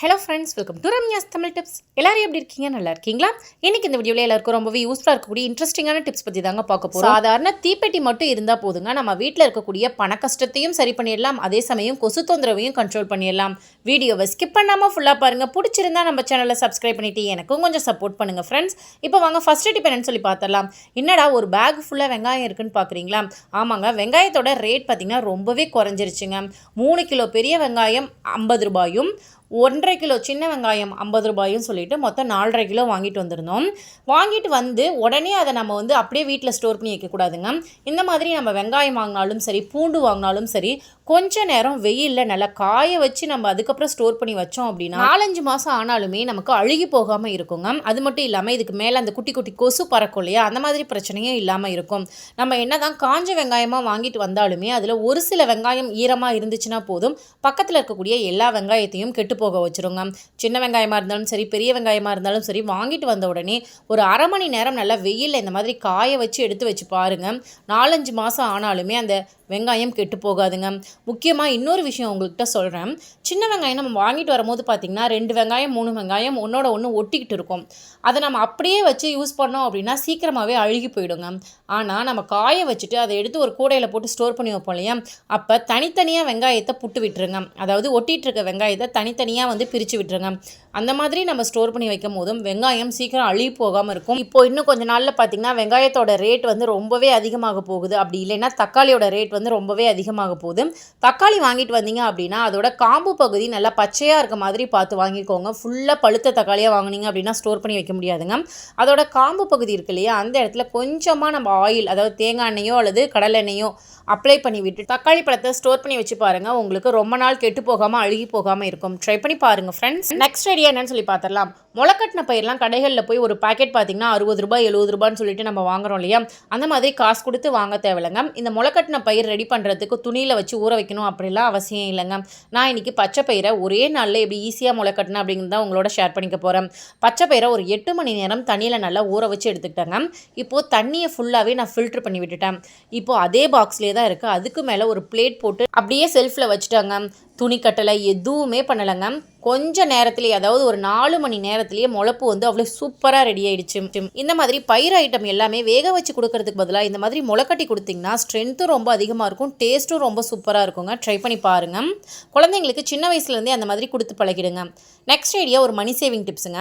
Hello friends welcome to Ramya's Tamil tips எல்லாரும் எப்படி இருக்கீங்க? நல்லா இருக்கீங்களா? இன்னைக்கு இந்த வீடியோவில் எல்லாருக்கும் ரொம்பவே யூஸ்ஃபுல்லாக இருக்கக்கூடிய இன்ட்ரெஸ்டிங்கான டிப்ஸ் பற்றி தாங்க பார்க்க போகிறோம் சாதாரண தீப்பெட்டி மட்டும் இருந்தால் போதுங்க. நம்ம வீட்டில் இருக்கக்கூடிய பண கஷ்டத்தையும் சரி பண்ணிடலாம். அதே சமயம் கொசு தொந்தரவையும் கண்ட்ரோல் பண்ணிடலாம். வீடியோவை ஸ்கிப் பண்ணாமல் ஃபுல்லாக பாருங்கள் பிடிச்சிருந்தா நம்ம சேனலை சப்ஸ்கிரைப் பண்ணிட்டு எனக்கும் கொஞ்சம் சப்போர்ட் பண்ணுங்கள் ஃப்ரெண்ட்ஸ் இப்போ வாங்க ஃபஸ்ட்டு டிப் என்னன்னு சொல்லி பார்த்துடலாம். என்னடா ஒரு பேக் ஃபுல்லாக வெங்காயம் இருக்குன்னு பார்க்குறீங்களா? ஆமாங்க வெங்காயத்தோட ரேட் பார்த்திங்கன்னா ரொம்பவே குறைஞ்சிருச்சுங்க. மூணு கிலோ பெரிய வெங்காயம் ஐம்பது ரூபாயும் ஒன்றரை கிலோ சின்ன வெங்காயம் ஐம்பது ரூபாயும் சொல்லிட்டு மொத்தம் நாலரை கிலோ வாங்கிட்டு வந்திருந்தோம். வாங்கிட்டு வந்து உடனே அதை நம்ம வந்து அப்படியே வீட்டில் ஸ்டோர் பண்ணி வைக்கக்கூடாதுங்க. இந்த மாதிரி நம்ம வெங்காயம் வாங்கினாலும் சரி பூண்டு வாங்கினாலும் சரி கொஞ்ச நேரம் வெயிலில் நல்லா காய வச்சு நம்ம அதுக்கப்புறம் ஸ்டோர் பண்ணி வச்சோம் அப்படின்னா நாலஞ்சு மாதம் ஆனாலுமே நமக்கு அழுகி போகாமல் இருக்குங்க அது மட்டும் இல்லாமல் இதுக்கு மேலே அந்த குட்டி குட்டி கொசு பறக்கும் இல்லையா? அந்த மாதிரி பிரச்சனையும் இல்லாமல் இருக்கும். நம்ம என்ன தான் காஞ்ச வெங்காயமாக வாங்கிட்டு வந்தாலுமே அதில் ஒரு சில வெங்காயம் ஈரமாக இருந்துச்சுன்னா போதும் பக்கத்தில் இருக்கக்கூடிய எல்லா வெங்காயத்தையும் கெட்டு போக வச்சிருங்க சின்ன வெங்காயமாக இருந்தாலும் சரி பெரிய வெங்காயமாக இருந்தாலும் சரி வாங்கிட்டு வந்த உடனே ஒரு அரை மணி நேரம் நல்லா வெயிலில் இந்த மாதிரி காய வச்சு எடுத்து வச்சு பாருங்கள் நாலஞ்சு மாதம் ஆனாலுமே அந்த வெங்காயம் கெட்டு போகாதுங்க. முக்கியமாக இன்னொரு விஷயம் உங்கள்கிட்ட சொல்கிறேன் சின்ன வெங்காயம் நம்ம வாங்கிட்டு வரும்போது பார்த்திங்கன்னா ரெண்டு வெங்காயம் மூணு வெங்காயம் ஒன்றோட ஒன்று ஒட்டிக்கிட்டு இருக்கும். அதை நம்ம அப்படியே வச்சு யூஸ் பண்ணோம் அப்படின்னா சீக்கிரமாகவே அழுகி போயிடுங்க. ஆனால் நம்ம காய வச்சுட்டு அதை எடுத்து ஒரு கூடையில் போட்டு ஸ்டோர் பண்ணி வைப்போம் இல்லையா? அப்போ தனித்தனியாக வெங்காயத்தை புட்டு விட்டுருங்க. அதாவது ஒட்டிகிட்டு இருக்க வெங்காயத்தை தனித்தனியாக வந்து பிரித்து விட்டுருங்க. அந்த மாதிரி நம்ம ஸ்டோர் பண்ணி வைக்கும் போதும் வெங்காயம் சீக்கிரம் அழுகி போகாமல் இருக்கும். இப்போ இன்னும் கொஞ்ச நாளில் பார்த்திங்கன்னா வெங்காயத்தோட ரேட் வந்து ரொம்பவே அதிகமாக போகுது. அப்படி இல்லைன்னா தக்காளியோட ரேட் வந்து ரொம்பவே அதிகமாக போகுது. தக்காளி வாங்கிட்டு வந்தீங்க அப்படின்னா அதோட காம்பு பகுதி நல்லா பச்சையாக இருக்க மாதிரி பார்த்து வாங்கிக்கோங்க. ஃபுல்லாக பழுத்த தக்காளியாக வாங்கினீங்க அப்படின்னா ஸ்டோர் பண்ணி வைக்க முடியாதுங்க. அதோட காம்பு பகுதி இருக்கு இல்லையா அந்த இடத்துல கொஞ்சமாக நம்ம ஆயில் அதாவது தேங்காய் எண்ணெயோ அல்லது கடலெண்ணெயோ அப்ளை பண்ணி விட்டு தக்காளி பழத்தை ஸ்டோர் பண்ணி வச்சு பாருங்க. உங்களுக்கு ரொம்ப நாள் கெட்டு போகாமல் அழுகி போகாமல் இருக்கும். ட்ரை பண்ணி பாருங்க ஃப்ரெண்ட்ஸ் நெக்ஸ்ட் ஐடியா என்னன்னு சொல்லி பார்த்துடலாம் முளைக்கட்டின பயிரெலாம் கடைகளில் போய் ஒரு பாக்கெட் பார்த்தீங்கன்னா அறுபது ரூபாய் எழுபது ரூபான்னு சொல்லிட்டு நம்ம வாங்குறோம் இல்லையா? அந்த மாதிரி காசு கொடுத்து வாங்க தேவையில்லைங்க. இந்த முளைக்கட்டின பயிர் ரெடி பண்ணுறதுக்கு துணியில் வச்சு ஊற வைக்கணும் அப்படிலாம் அவசியம் இல்லைங்க. நான் இன்னைக்கு பச்சை பயிரை ஒரே நாளில் எப்படி ஈஸியாக முளைக்கட்டணும் அப்படிங்கிறத உங்களோட ஷேர் பண்ணிக்க போகிறேன் பச்சை பயிரை ஒரு எட்டு மணி நேரம் தண்ணியில் நல்லா ஊற வச்சு எடுத்துக்கிட்டேங்க. இப்போது தண்ணியை ஃபுல்லாகவே நான் ஃபில்ட்ரு பண்ணி விட்டுட்டேன். இப்போது அதே பாக்ஸ்லேயே தான் இருக்குது அதுக்கு மேலே ஒரு பிளேட் போட்டு அப்படியே செல்ஃபில் வச்சுட்டாங்க. துணி கட்டலை எதுவுமே பண்ணலைங்க. கொஞ்ச நேரத்திலேயே அதாவது ஒரு நாலு மணி நேரத்திலேயே முளப்பு வந்து அவ்வளோ சூப்பராக ரெடி ஆயிடுச்சு. இந்த மாதிரி பயிர் ஐட்டம் எல்லாமே வேக வச்சு கொடுக்கறதுக்கு பதிலாக இந்த மாதிரி முளைக்கட்டி கொடுத்தீங்கன்னா ஸ்ட்ரென்த்தும் ரொம்ப அதிகமாக இருக்கும் டேஸ்ட்டும் ரொம்ப சூப்பராக இருக்குங்க. ட்ரை பண்ணி பாருங்கள் குழந்தைங்களுக்கு சின்ன வயசுலேருந்தே அந்த மாதிரி கொடுத்து பழகிடுங்க. நெக்ஸ்ட் ஐடியா ஒரு மணி சேவிங் டிப்ஸுங்க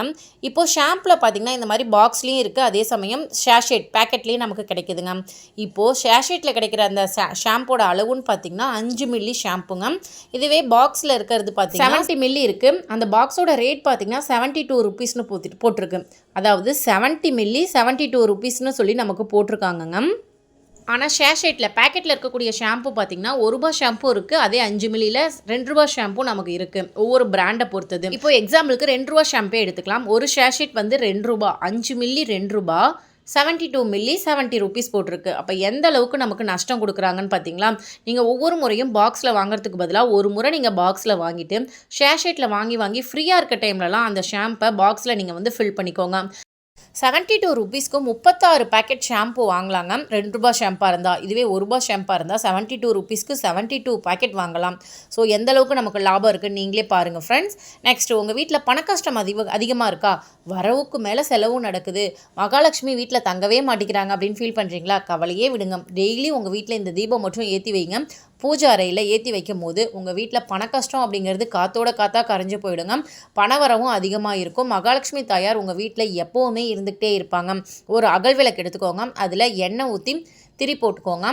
இப்போது ஷாம்பில் பார்த்தீங்கன்னா இந்த மாதிரி பாக்ஸ்லேயும் இருக்குது அதே சமயம் ஷேஷேட் பேக்கெட்லேயும் நமக்கு கிடைக்குதுங்க. இப்போது ஷேஷேட்டில் கிடைக்கிற அந்த ஷாம்போட அளவுன்னு பார்த்தீங்கன்னா அஞ்சு மில்லி ஷாம்புங்க இதுவே பாக்ஸில் இருக்கிறது பார்த்தீங்கன்னா செவன்ட்டி மில்லி இருக்குது அந்த பாக்ஸோட ரேட் பார்த்தீங்கன்னா செவன்ட்டி டூ ருபீஸ்னு போட்டு போட்டிருக்கு. அதாவது செவன்ட்டி மில்லி செவன்ட்டி டூ ருபீஸ்னு சொல்லி நமக்கு போட்டிருக்காங்கங்க ஆனால் ஷேஷேட்டில் பேக்கெட்டில் இருக்கக்கூடிய ஷாம்பு பார்த்தீங்கன்னா ஒரு ரூபா ஷாம்பு இருக்குது அதே அஞ்சு மில்லியில் ரெண்டு ரூபா ஷாம்பு நமக்கு இருக்குது ஒவ்வொரு பிராண்டை பொறுத்தது. இப்போ எக்ஸாம்பிளுக்கு ரெண்டு ரூபா ஷாம்பே எடுத்துக்கலாம். ஒரு ஷேஷேட் வந்து ரெண்டு ரூபா அஞ்சு மில்லி ரெண்டு ரூபா. Seventy two milli seventy rupees போட்டிருக்கு. அப்போ எந்த அளவுக்கு நமக்கு நஷ்டம் கொடுக்குறாங்கன்னு பார்த்தீங்களா நீங்கள் ஒவ்வொரு முறையும் பாக்ஸில் வாங்குறதுக்கு பதிலாக ஒரு முறை நீங்கள் பாக்ஸில் வாங்கிட்டு ஷேர் ஷேட்டில் வாங்கி வாங்கி ஃப்ரீயாக இருக்க டைம்லலாம் அந்த ஷாம்பை பாக்ஸில் நீங்கள் வந்து ஃபில் பண்ணிக்கோங்க. செவன்ட்டி டூ ருபீஸ்க்கு முப்பத்தாறு பேக்கெட் ஷாம்பு வாங்கலாங்க. ரெண்டு ரூபா ஷாம்பாக இருந்தால் இதுவே ஒரு ரூபா ஷாம்பாக இருந்தால் செவன்ட்டி டூ ருபீஸ்க்கு செவன்ட்டி டூ பேக்கெட் வாங்கலாம். ஸோ எந்த அளவுக்கு நமக்கு லாபம் இருக்குன்னு நீங்களே பாருங்கள் ஃப்ரெண்ட்ஸ் நெக்ஸ்ட் உங்கள் வீட்டில் பண கஷ்டம் அதிக அதிகமாக இருக்கா? வரவுக்கு மேலே செலவும் நடக்குது. மகாலட்சுமி வீட்டில் தங்கவே மாட்டேங்கிறாங்க அப்படின்னு ஃபீல் பண்ணுறீங்களா கவலையே விடுங்க. டெய்லி உங்கள் வீட்டில் இந்த தீபம் மட்டும் ஏற்றி வைங்க. பூஜை அறையில் ஏற்றி வைக்கும் போது உங்கள் வீட்டில் பண கஷ்டம் அப்படிங்கிறது காத்தோட காத்தா கரைஞ்சு போயிடுங்க. பணவரவும் அதிகமாக இருக்கும். மகாலட்சுமி தாயார் உங்கள் வீட்டில் எப்போவுமே இருந்துக்கிட்டே இருப்பாங்க. ஒரு அகல் விளக்கு எடுத்துக்கோங்க. அதில் எண்ணெய் ஊற்றி திரி போட்டுக்கோங்க.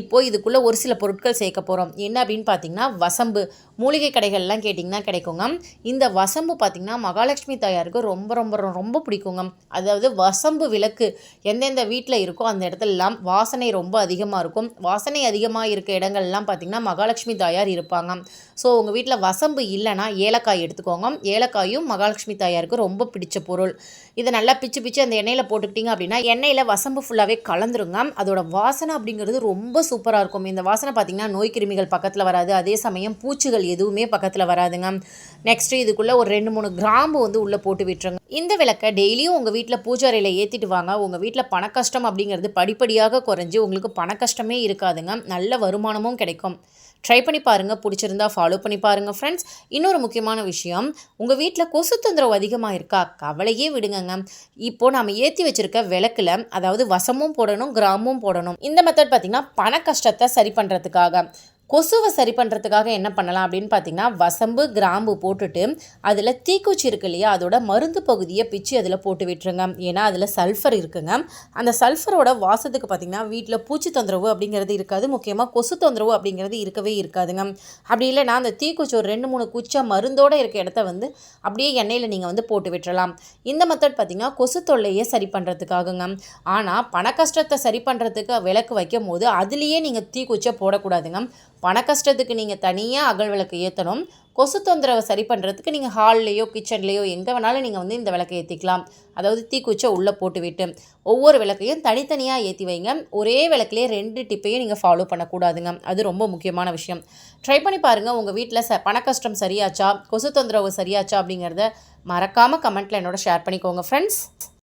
இப்போ இதுக்குள்ளே ஒரு சில பொருட்கள் சேர்க்க போகிறோம் என்ன அப்படின்னு பார்த்தீங்கன்னா வசம்பு. மூலிகை கடைகள்லாம் கேட்டிங்கன்னா கிடைக்குங்க. இந்த வசம்பு பார்த்திங்கன்னா மகாலட்சுமி தாயாருக்கு ரொம்ப ரொம்ப ரொம்ப பிடிக்குங்க. அதாவது வசம்பு விளக்கு எந்தெந்த வீட்டில் இருக்கோ அந்த இடத்துலலாம் வாசனை ரொம்ப அதிகமாக இருக்கும். வாசனை அதிகமாக இருக்க இடங்கள்லாம் பார்த்திங்கன்னா மகாலட்சுமி தாயார் இருப்பாங்க. ஸோ உங்கள் வீட்டில் வசம்பு இல்லைன்னா ஏலக்காய் எடுத்துக்கோங்க. ஏலக்காயும் மகாலட்சுமி தாயாருக்கு ரொம்ப பிடிச்ச பொருள். இதை நல்லா பிச்சு பிச்சு அந்த எண்ணெயில் போட்டுக்கிட்டிங்க அப்படின்னா எண்ணெயில் வசம்பு ஃபுல்லாகவே கலந்துருங்க. அதோட வாசனை அப்படிங்கிறது ரொம்ப சூப்பராக இருக்கும். இந்த வாசனை பார்த்திங்கன்னா நோய் கிருமிகள் பக்கத்தில் வராது. அதே சமயம் பூச்சிகள் எதுவுமே பக்கத்தில் வராதுங்க. நெக்ஸ்ட்டு இதுக்குள்ளே ஒரு ரெண்டு மூணு கிராம்பு வந்து உள்ளே போட்டு விட்டுருங்க. இந்த விளக்கை டெய்லியும் உங்கள் வீட்டில் பூஜாரையில் ஏற்றிட்டு வாங்க. உங்கள் வீட்டில் பண கஷ்டம் அப்படிங்கிறது படிப்படியாக குறைஞ்சி உங்களுக்கு பண கஷ்டமே இருக்காதுங்க. நல்ல வருமானமும் கிடைக்கும். ட்ரை பண்ணி பாருங்கள் பிடிச்சிருந்தா ஃபாலோ பண்ணி பாருங்கள் ஃப்ரெண்ட்ஸ் இன்னொரு முக்கியமான விஷயம் உங்கள் வீட்டில் கொசு தொந்தரவு அதிகமாக இருக்கா? கவலையே விடுங்கங்க. இப்போது நம்ம ஏற்றி வச்சிருக்க விளக்கில் அதாவது வசமும் போடணும் கிராமும் போடணும். இந்த மெத்தட் பார்த்திங்கன்னா பண கஷ்டத்தை சரி பண்ணுறதுக்காக கொசுவை சரி பண்ணுறதுக்காக என்ன பண்ணலாம் அப்படின்னு பார்த்தீங்கன்னா வசம்பு கிராம்பு போட்டுட்டு அதில் தீக்குச்சி இருக்கு இல்லையா அதோட மருந்து பகுதியை பிச்சு அதில் போட்டு விட்டுருங்க. ஏன்னா அதில் சல்ஃபர் இருக்குங்க. அந்த சல்ஃபரோட வாசத்துக்கு பார்த்தீங்கன்னா வீட்டில் பூச்சி தொந்தரவு அப்படிங்கிறது இருக்காது. முக்கியமாக கொசு தொந்தரவு அப்படிங்கிறது இருக்கவே இருக்காதுங்க. அப்படி இல்லைன்னா அந்த தீக்குச்சி ஒரு ரெண்டு மூணு குச்சா மருந்தோடு இருக்க இடத்த வந்து அப்படியே எண்ணெயில் நீங்கள் வந்து போட்டு விட்டுறலாம். இந்த மெத்தட் பார்த்தீங்கன்னா கொசு தொல்லையை சரி பண்ணுறதுக்காகங்க ஆனால் பண கஷ்டத்தை சரி பண்ணுறதுக்கு விளக்கு வைக்கும் போது அதுலேயே நீங்கள் தீக்குச்சியை போடக்கூடாதுங்க. பண கஷ்டத்துக்கு நீங்கள் தனியாக அகல் விளக்கு ஏற்றணும் கொசு தொந்தரவை சரி பண்ணுறதுக்கு நீங்கள் ஹால்லேயோ கிச்சன்லேயோ எங்கே வேணாலும் நீங்கள் வந்து இந்த விளக்கை ஏற்றிக்கலாம் அதாவது தீக்குச்சை உள்ளே போட்டுவிட்டு ஒவ்வொரு விளக்கையும் தனித்தனியாக ஏற்றி வைங்க. ஒரே விளக்குலேயே ரெண்டு டிப்பையும் நீங்கள் ஃபாலோ பண்ணக்கூடாதுங்க. அது ரொம்ப முக்கியமான விஷயம். ட்ரை பண்ணி பாருங்கள் உங்கள் வீட்டில் ச பண கஷ்டம் சரியாச்சா கொசு தொந்தரவு சரியாச்சா அப்படிங்கிறத மறக்காமல் கமெண்ட்டில் என்னோட ஷேர் பண்ணிக்கோங்க ஃப்ரெண்ட்ஸ்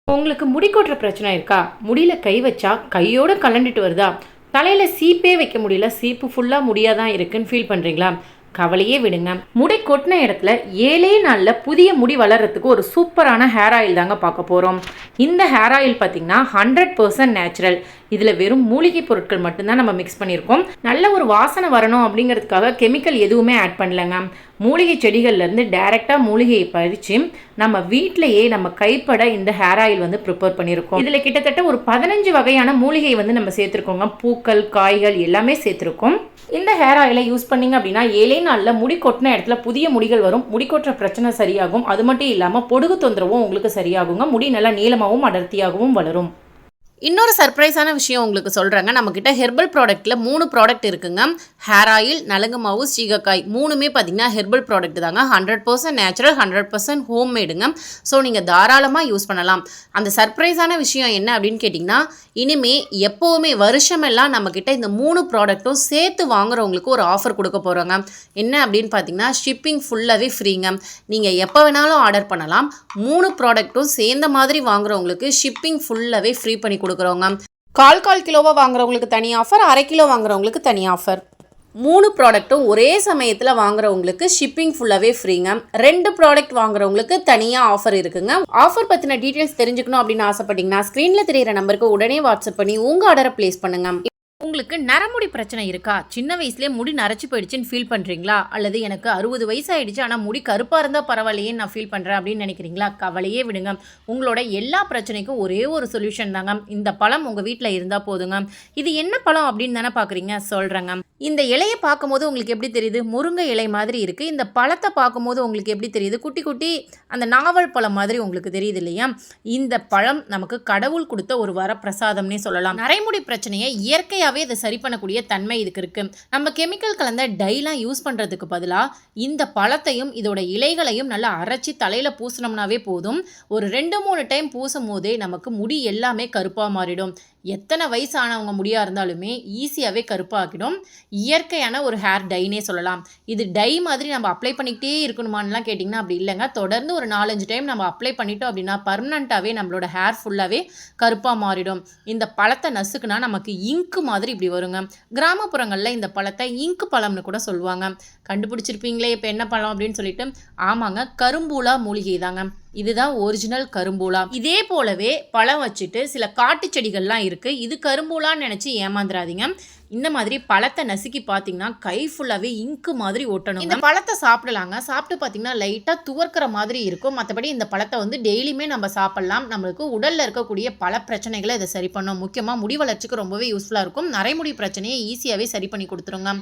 உங்களுக்கு முடி கொட்டுற பிரச்சனை இருக்கா? முடியில் கை வச்சா கையோடு கலண்டுட்டு வருதா? தலையில் சீப்பே வைக்க முடியல. சீப்பு ஃபுல்லாக முடியாக தான் இருக்குன்னு ஃபீல் பண்ணுறீங்களா கவலையே விடுங்க. முடி கொட்டின இடத்துல ஏழே நாளில் புதிய முடி வளர்கிறதுக்கு ஒரு சூப்பரான ஹேர் ஆயில் தாங்க பார்க்க போகிறோம் இந்த ஹேர் ஆயில் பார்த்தீங்கன்னா ஹண்ட்ரட் பர்சன்ட் நேச்சுரல் இதில் வெறும் மூலிகை பொருட்கள் மட்டும்தான் நம்ம மிக்ஸ் பண்ணியிருக்கோம். நல்ல ஒரு வாசனை வரணும் அப்படிங்கிறதுக்காக கெமிக்கல் எதுவுமே ஆட் பண்ணலங்க. மூலிகை செடிகள்லேருந்து டைரெக்டாக மூலிகையை பறித்து நம்ம வீட்டிலையே நம்ம கைப்பட இந்த ஹேர் ஆயில் வந்து ப்ரிப்பேர் பண்ணியிருக்கோம். இதில் கிட்டத்தட்ட ஒரு பதினஞ்சு வகையான மூலிகை வந்து நம்ம சேர்த்துருக்கோங்க. பூக்கள் காய்கள் எல்லாமே சேர்த்துருக்கோம். இந்த ஹேர் ஆயிலை யூஸ் பண்ணிங்க அப்படின்னா ஏழே நாளில் முடி கொட்டின இடத்துல புதிய முடிகள் வரும். முடி கொட்டுற பிரச்சனை சரியாகும். அது மட்டும் இல்லாமல் பொடுகு தொந்தரவும் உங்களுக்கு சரியாகுங்க. முடி நல்லா நீளமாகவும் அடர்த்தியாகவும் வளரும். இன்னொரு சர்ப்ரைஸான விஷயம் உங்களுக்கு சொல்கிறேங்க நம்மக்கிட்ட ஹெர்பல் ப்ராடக்ட்டில் மூணு ப்ராடக்ட் இருக்குங்க. ஹேர் ஆயில் நலங்கு மாவு சீகக்காய் மூணுமே பார்த்தீங்கன்னா ஹெர்பல் ப்ராடக்ட் தாங்க. Hundred percent natural hundred percent home மேடுங்க so நீங்கள் தாராளமாக யூஸ் பண்ணலாம். அந்த சர்ப்ரைஸான விஷயம் என்ன அப்படின்னு கேட்டிங்கன்னா இனிமே எப்போவுமே வருஷமெல்லாம் நம்மக்கிட்ட இந்த மூணு ப்ராடக்ட்டும் சேர்த்து வாங்குறவங்களுக்கு ஒரு ஆஃபர் கொடுக்க போகிறோங்க என்ன அப்படின்னு பார்த்தீங்கன்னா ஷிப்பிங் ஃபுல்லாகவே ஃப்ரீங்க நீங்கள் எப்போ வேணாலும் ஆர்டர் பண்ணலாம். மூணு ப்ராடக்ட்டும் சேர்ந்த மாதிரி வாங்குறவங்களுக்கு ஷிப்பிங் ஃபுல்லாகவே ஃப்ரீ பண்ணி கொடுக்குறோங்க. கால் கால் கிலோவாக வாங்குறவங்களுக்கு தனி ஆஃபர் அரை கிலோ வாங்குறவங்களுக்கு தனி ஆஃபர் மூணு ப்ராடக்ட்டும் ஒரே சமயத்தில் வாங்குறவங்களுக்கு ஷிப்பிங் ஃபுல்லாகவே ஃப்ரீங்க ரெண்டு ப்ராடக்ட் வாங்குறவங்களுக்கு தனியாக ஆஃபர் இருக்குங்க. ஆஃபர் பற்றின டீட்டெயில்ஸ் தெரிஞ்சுக்கணும் அப்படின்னு ஆசைப்பட்டீங்கன்னா ஸ்க்ரீனில் தெரியிற நம்பருக்கு உடனே வாட்ஸ்அப் பண்ணி உங்கள் ஆர்டரை ப்ளேஸ் பண்ணுங்க. உங்களுக்கு நரமுடி பிரச்சனை இருக்கா? சின்ன வயசுலேயே முடி நரைச்சி போயிடுச்சுன்னு ஃபீல் பண்ணுறீங்களா அல்லது எனக்கு அறுபது வயசு ஆயிடுச்சு ஆனால் முடி கருப்பாக இருந்தால் பரவாயில்லையே நான் ஃபீல் பண்ணுறேன் அப்படின்னு நினைக்கிறீங்களா? கவலையே விடுங்க. உங்களோட எல்லா பிரச்சனைக்கும் ஒரே ஒரு சொல்யூஷன் தாங்க. இந்த பழம் உங்கள் வீட்டில் இருந்தால் போதுங்க. இது என்ன பழம் அப்படின்னு தானே பார்க்குறீங்க சொல்கிறேங்க இந்த இலையை பார்க்கும்போது உங்களுக்கு எப்படி தெரியுது? முருங்கை இலை மாதிரி இருக்குது இந்த பழத்தை பார்க்கும்போது உங்களுக்கு எப்படி தெரியுது? குட்டி குட்டி அந்த நாவல் பழம் மாதிரி உங்களுக்கு தெரியுது இல்லையா? இந்த பழம் நமக்கு கடவுள் கொடுத்த ஒரு வர பிரசாதம்னே சொல்லலாம். நரைமுடி பிரச்சனையை இயற்கையாக இயற்கையாகவே இதை சரி பண்ணக்கூடிய தன்மை இதுக்கு இருக்குது நம்ம கெமிக்கல் கலந்த டைலாம் யூஸ் பண்ணுறதுக்கு பதிலாக இந்த பழத்தையும் இதோட இலைகளையும் நல்லா அரைச்சி தலையில் பூசினோம்னாவே போதும். ஒரு ரெண்டு மூணு டைம் பூசும் போதே நமக்கு முடி எல்லாமே கருப்பாக மாறிடும். எத்தனை வயசானவங்க முடியாக இருந்தாலுமே ஈஸியாகவே கருப்பாக்கிடும் இயற்கையான ஒரு ஹேர் டைனே சொல்லலாம். இது டை மாதிரி நம்ம அப்ளை பண்ணிக்கிட்டே இருக்கணுமான்லாம் கேட்டிங்கன்னா அப்படி இல்லைங்க. தொடர்ந்து ஒரு நாலஞ்சு டைம் நம்ம அப்ளை பண்ணிட்டோம் அப்படின்னா பர்மனண்ட்டாகவே நம்மளோட ஹேர் ஃபுல்லாகவே கருப்பாக மாறிடும். இந்த பழத்தை நசுக்குனா நமக்கு இங்கு மாதிரி இப்படி வருங்க. கிராமப்புறங்களில் இந்த பழத்தை இங்கு பழம்னு கூட சொல்லுவாங்க. கண்டுபிடிச்சிருப்பீங்களே இப்போ என்ன பழம் அப்படின்னு சொல்லிட்டு? ஆமாங்க கரும்பூலா மூலிகை தாங்க. இதுதான் ஒரிஜினல் கரும்பூலா. இதே போலவே பழம் வச்சுட்டு சில காட்டு செடிகள்லாம் இருக்குது இது கரும்பூலான்னு நினச்சி ஏமாந்துடாதீங்க இந்த மாதிரி பழத்தை நசுக்கி பார்த்தீங்கன்னா கை ஃபுல்லாகவே இங்கு மாதிரி ஒட்டணும். இந்த பழத்தை சாப்பிடலாங்க. சாப்பிட்டு பார்த்தீங்கன்னா லைட்டாக துவர்க்கிற மாதிரி இருக்கும். மற்றபடி இந்த பழத்தை வந்து டெய்லியுமே நம்ம சாப்பிட்லாம். நம்மளுக்கு உடலில் இருக்கக்கூடிய பல பிரச்சனைகளை இதை சரி பண்ணும் முக்கியமாக முடி வளர்ச்சிக்கு ரொம்பவே யூஸ்ஃபுல்லாக இருக்கும். நரைமுடி பிரச்சனையை ஈஸியாகவே சரி பண்ணி கொடுத்துருங்க.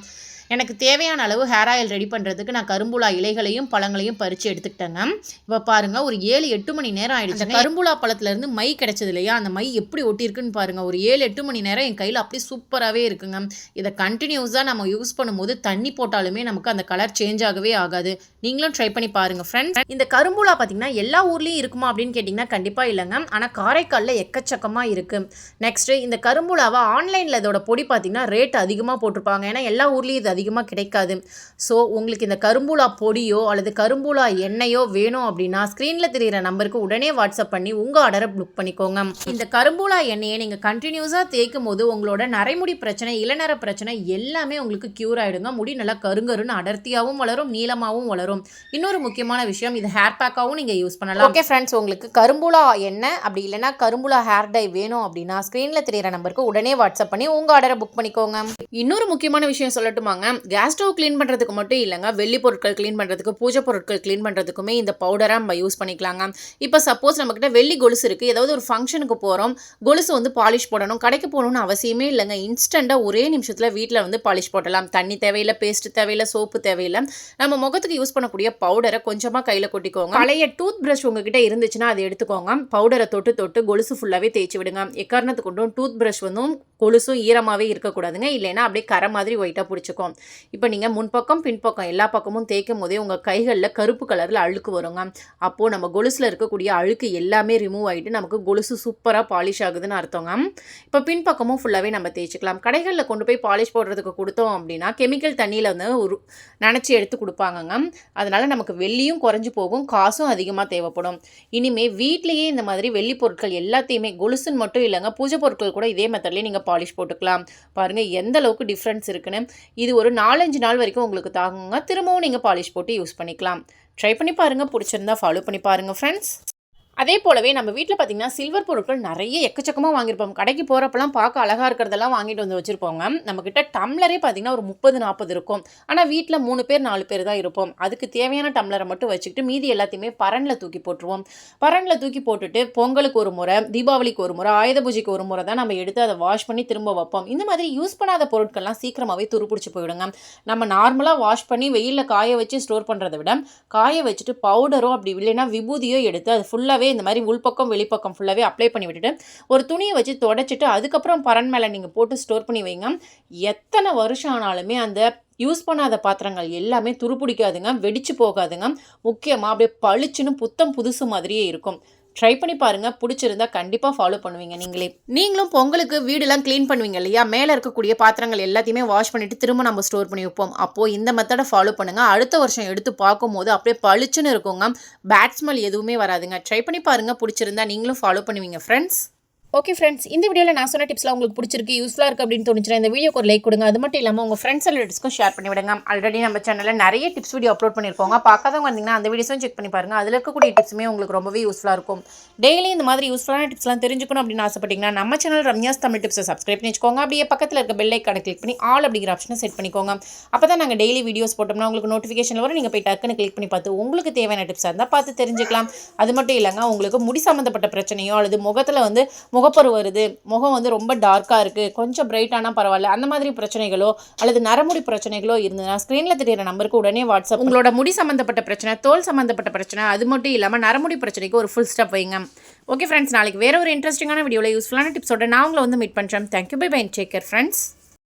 எனக்கு தேவையான அளவு ஹேர் ஆயில் ரெடி பண்ணுறதுக்கு நான் கரும்புலா இலைகளையும் பழங்களையும் பறித்து எடுத்துக்கிட்டேங்க இப்போ பாருங்கள் ஒரு ஏழு எட்டு மணி நேரம் ஆயிடுச்சு. கரும்புலா பழத்துலேருந்து மை கிடைச்சது இல்லையா? அந்த மை எப்படி ஒட்டியிருக்குன்னு பாருங்கள் ஒரு ஏழு எட்டு மணி நேரம் என் கையில் அப்படியே சூப்பராகவே இருக்குங்க இதை கண்டினியூஸாக நம்ம யூஸ் பண்ணும்போது தண்ணி போட்டாலுமே நமக்கு அந்த கலர் சேஞ்ச் ஆகவே ஆகாது. நீங்களும் ட்ரை பண்ணி பாருங்கள் ஃப்ரெண்ட்ஸ் இந்த கரும்புலா பார்த்தீங்கன்னா எல்லா ஊர்லேயும் இருக்குமா அப்படின்னு கேட்டிங்கன்னா கண்டிப்பாக இல்லைங்க ஆனால் காரைக்காலில் எக்கச்சக்கமாக இருக்குது நெக்ஸ்ட்டு இந்த கரும்புலாவை ஆன்லைனில் இதோட பொடி பார்த்தீங்கன்னா ரேட் அதிகமாக போட்டிருப்பாங்க. ஏன்னா எல்லா ஊர்லேயும் இது அதிகமாக கிடைக்காது. ஸோ உங்களுக்கு இந்த கரும்பூலா பொடியோ அல்லது கரும்பூலா எண்ணெயோ வேணும் அப்படின்னா ஸ்க்ரீனில் தெரியிற நம்பருக்கு உடனே வாட்ஸ்அப் பண்ணி உங்கள் ஆர்டரை புக் பண்ணிக்கோங்க. இந்த கரும்பூலா எண்ணெயை நீங்கள் கண்டினியூஸாக தேய்க்கும் போது உங்களோட நரைமுடி பிரச்சனை இளநர பிரச்சனை எல்லாமே உங்களுக்கு க்யூர் ஆகிடுங்க முடி நல்லா கருங்கருன்னு அடர்த்தியாகவும் வளரும் நீளமாகவும் வளரும். இன்னொரு முக்கியமான விஷயம் இது ஹேர் பேக்காகவும் நீங்கள் யூஸ் பண்ணலாம். ஓகே ஃப்ரெண்ட்ஸ் உங்களுக்கு கரும்புலா எண்ணெய் அப்படி இல்லைன்னா கரும்புலா ஹேர் டை வேணும் அப்படின்னா ஸ்க்ரீனில் தெரியிற நம்பருக்கு உடனே வாட்ஸ்அப் பண்ணி உங்கள் ஆர்டரை புக் பண்ணிக்கோங்க. இன்னொரு முக்கியமான விஷயம் சொல்லட்டுமாங்க கேஸ் ஸ்டவ் க்ளீன் பண்ணுறதுக்கு மட்டும் இல்லைங்க. வெள்ளி பொருட்கள் க்ளீன் பண்ணுறதுக்கு பூஜை பொருட்கள் க்ளீன் பண்ணுறதுக்குமே இந்த பவுடராக நம்ம யூஸ் பண்ணிக்கலாங்க. இப்போ சப்போஸ் நம்மக்கிட்ட வெள்ளி கொலுசு இருக்குது ஏதாவது ஒரு ஃபங்க்ஷனுக்கு போகிறோம் கொலுசு வந்து பாலிஷ் போடணும். கடைக்கு போகணும்னு அவசியமே இல்லைங்க. இன்ஸ்டண்ட்டாக ஒரே நிமிஷத்தில் வீட்டில் வந்து பாலிஷ் போடலாம். தண்ணி தேவையில்லை பேஸ்ட் தேவையில்லை சோப்பு தேவையில்லை. நம்ம முகத்துக்கு யூஸ் பண்ணக்கூடிய பவுடரை கொஞ்சமாக கையில் கொட்டிக்கோங்க. பழைய டூத் ப்ரஷ் உங்ககிட்ட இருந்துச்சுன்னா அதை எடுத்துக்கோங்க. பவுடரை தொட்டு தொட்டு கொலுசு ஃபுல்லாகவே தேய்ச்சி விடுங்க. எக்காரணத்துக்கு கொண்டும் டூத் ப்ரஷ் வந்து கொலுசும் ஈரமாகவே இருக்கக்கூடாதுங்க. இல்லைன்னா அப்படியே கரை மாதிரி ஒயிட்டாக பிடிச்சிக்கும். இப்போ நீங்கள் முன்பக்கம் பின்பக்கம் எல்லா பக்கமும் தேய்க்கும் போதே உங்கள் கைகளில் கருப்பு கலரில் அழுக்கு வருங்க. அப்போது நம்ம கொலுசில் இருக்கக்கூடிய அழுக்கு எல்லாமே ரிமூவ் ஆகிட்டு நமக்கு கொலுசு சூப்பராக பாலிஷ் ஆகுதுன்னு அர்த்தங்க. இப்போ பின்பக்கமும் ஃபுல்லாகவே நம்ம தேய்ச்சிக்கலாம். கடைகளில் கொண்டு போய் பாலிஷ் போடுறதுக்கு கொடுத்தோம் அப்படின்னா கெமிக்கல் தண்ணியில் வந்து ஒரு நினச்சி எடுத்து கொடுப்பாங்கங்க. அதனால் நமக்கு வெள்ளியும் குறைஞ்சி போகும் காசும் அதிகமாக தேவைப்படும். இனிமே வீட்லேயே இந்த மாதிரி வெள்ளி பொருட்கள் எல்லாத்தையுமே கொலுசுன்னு மட்டும் இல்லைங்க பூஜை பொருட்கள் கூட இதே மெத்தட்லேயே நீங்கள் பாலிஷ் போட்டுக்கலாம். பாருங்கள் எந்த அளவுக்கு டிஃப்ரென்ஸ் இருக்குன்னு. இது ஒரு நாலஞ்சு நாள் வரைக்கும் உங்களுக்கு தாங்குங்க. திரும்பவும் நீங்கள் பாலிஷ் போட்டு யூஸ் பண்ணிக்கலாம். ட்ரை பண்ணி பாருங்கள் பிடிச்சிருந்தா ஃபாலோ பண்ணி பாருங்கள் ஃப்ரெண்ட்ஸ் அதே போலவே நம்ம வீட்டில் பார்த்தீங்கன்னா சில்வர் பொருட்கள் நிறைய எக்கச்சக்கமாக வாங்கியிருப்போம். கடைக்கு போகிறப்பெல்லாம் பார்க்க அழகாக இருக்கிறதெல்லாம் வாங்கிட்டு வந்து வச்சுருப்போங்க. நம்மக்கிட்ட டம்ளரே பார்த்தீங்கன்னா ஒரு முப்பது நாற்பது இருக்கும். ஆனால் வீட்டில் மூணு பேர் நாலு பேர் தான் இருப்போம். அதுக்கு தேவையான டம்ளரை மட்டும் வச்சுக்கிட்டு மீதி எல்லாத்தையுமே பரனில் தூக்கி போட்டுருவோம். பரனில் தூக்கி போட்டுட்டு பொங்கலுக்கு ஒரு முறை தீபாவளிக்கு ஒரு முறை ஆயுத பூஜைக்கு ஒரு முறை தான் நம்ம எடுத்து அதை வாஷ் பண்ணி திரும்ப வைப்போம். இந்த மாதிரி யூஸ் பண்ணாத பொருட்கள்லாம் சீக்கிரமாகவே துருப்பிடிச்சு போயிடுங்க. நம்ம நார்மலாக வாஷ் பண்ணி வெயிலில் காய வச்சு ஸ்டோர் பண்ணுறதை விட காய வச்சுட்டு பவுடரோ அப்படி இல்லைன்னா விபூதியோ எடுத்து அது ஃபுல்லாகவே இந்த மாதிரி உள்பக்கம் வெளிப்பக்கம் ஃபுல்லாகவே அப்ளை பண்ணி விட்டுட்டு ஒரு துணியை வச்சு தொடச்சிட்டு அதுக்கப்புறம் பரன் மேலே நீங்கள் போட்டு ஸ்டோர் பண்ணி வைங்க. எத்தனை வருஷம் ஆனாலுமே அந்த யூஸ் பண்ணாத பாத்திரங்கள் எல்லாமே துருப்பிடிக்காதுங்க வெடிச்சு போகாதுங்க. முக்கியமாக அப்படியே பளிச்சுன்னு புத்தம் புதுசு மாதிரியே இருக்கும். ட்ரை பண்ணி பாருங்க. பிடிச்சிருந்தா கண்டிப்பாக ஃபாலோ பண்ணுவீங்க நீங்களே. நீங்களும் பொங்கலுக்கு வீடெல்லாம் க்ளீன் பண்ணுவீங்க இல்லையா? மேலே இருக்கக்கூடிய பாத்திரங்கள் எல்லாத்தையுமே வாஷ் பண்ணிட்டு திரும்ப நம்ம ஸ்டோர் பண்ணி வைப்போம். அப்போது இந்த மெத்தடை ஃபாலோ பண்ணுங்க. அடுத்த வருஷம் எடுத்து பார்க்கும்போது அப்படியே பளிச்சுன்னு இருக்குங்க. பேட் ஸ்மெல் எதுவுமே வராதுங்க. ட்ரை பண்ணி பாருங்க. பிடிச்சிருந்தா நீங்களும் ஃபாலோ பண்ணுவீங்க ஃப்ரெண்ட்ஸ் ஓகே ஃப்ரெண்ட்ஸ் இந்த வீடியோவில் நான் சொன்ன டிப்ஸ்லாம் உங்களுக்கு பிடிச்சிருக்கு யூஸ்ஃபுல்லாக இருக்குது அப்படின்னு தோணுச்சுன்னா இந்த வீடியோக்கு ஒரு லைக் கொடுங்க. அது மட்டும் இல்லாமல் உங்கள் ஃப்ரெண்ட்ஸ் அண்ட் ரிலேட்டிவ்ஸ்க்கும் ஷேர் பண்ணி விடுங்க. ஆல்ரெடி நம்ம சேனலில் நிறைய டிப்ஸ் வீடியோ அப்லோட் பண்ணியிருக்கோங்க பார்க்காதவங்க வந்தீங்கன்னா அந்த வீடியோஸும் செக் பண்ணி பாருங்கள் அதில் இருக்கக்கூடிய டிப்ஸுமே உங்களுக்கு ரொம்பவே யூஸ்ஃபுல்லாக இருக்கும். டெய்லி இந்த மாதிரி யூஸ்ஃபுல்லான டிப்ஸ்லாம் தெரிஞ்சுக்கணும் அப்படின்னு ஆசைப்பட்டீங்கன்னா நம்ம சேனல் ரம்யாஸ் தமிழ் டிப்ஸை சப்ஸ்கிரைப் பண்ணிக்கோங்க அப்படியே பக்கத்தில் இருக்க பெல் ஐக்கான கிளிக் பண்ணி ஆல் அப்படிங்கிற ஆப்ஷனை செட் பண்ணிக்கோங்க. அப்போ தான் நாங்கள் டெய்லி வீடியோஸ் போட்டோம்னா உங்களுக்கு நோட்டிஃபிகேஷன் வரும். நீங்கள் போய் டக்குன்னு கிளிக் பண்ணி பார்த்து உங்களுக்கு தேவையான டிப்ஸாக இருந்தால் பார்த்து தெரிஞ்சுக்கலாம். அது மட்டும் இல்லைங்க உங்களுக்கு முடி சம்மந்தப்பட்ட பிரச்சனையோ அல்லது முகத்தில் வந்து முகப்பரு வருது. முகம் வந்து ரொம்ப டார்க்காக இருக்குது கொஞ்சம் பிரைட்டானா பரவாயில்ல. அந்த மாதிரி பிரச்சனைகளோ அல்லது நரமுடி பிரச்சனைகளோ இருந்ததுன்னா ஸ்க்ரீனில் தெரியிற நம்பருக்கு உடனே வாட்ஸ்அப் உங்களோட முடி சம்மந்தப்பட்ட பிரச்சனை தோல் சம்மந்தப்பட்ட பிரச்சனை அது மட்டும் இல்லாமல் நரமுடி பிரச்சனைக்கு ஒரு ஃபுல் ஸ்டெப் வைங்க. ஓகே ஃப்ரெண்ட்ஸ் நாளைக்கு வேற ஒரு இன்ட்ரெஸ்டிங்கான வீடியோவில் யூஸ்ஃபுல்லான டிப்ஸோட நான் உங்களை வந்து மீட் பண்ணுறேன் thank you bye bye take care friends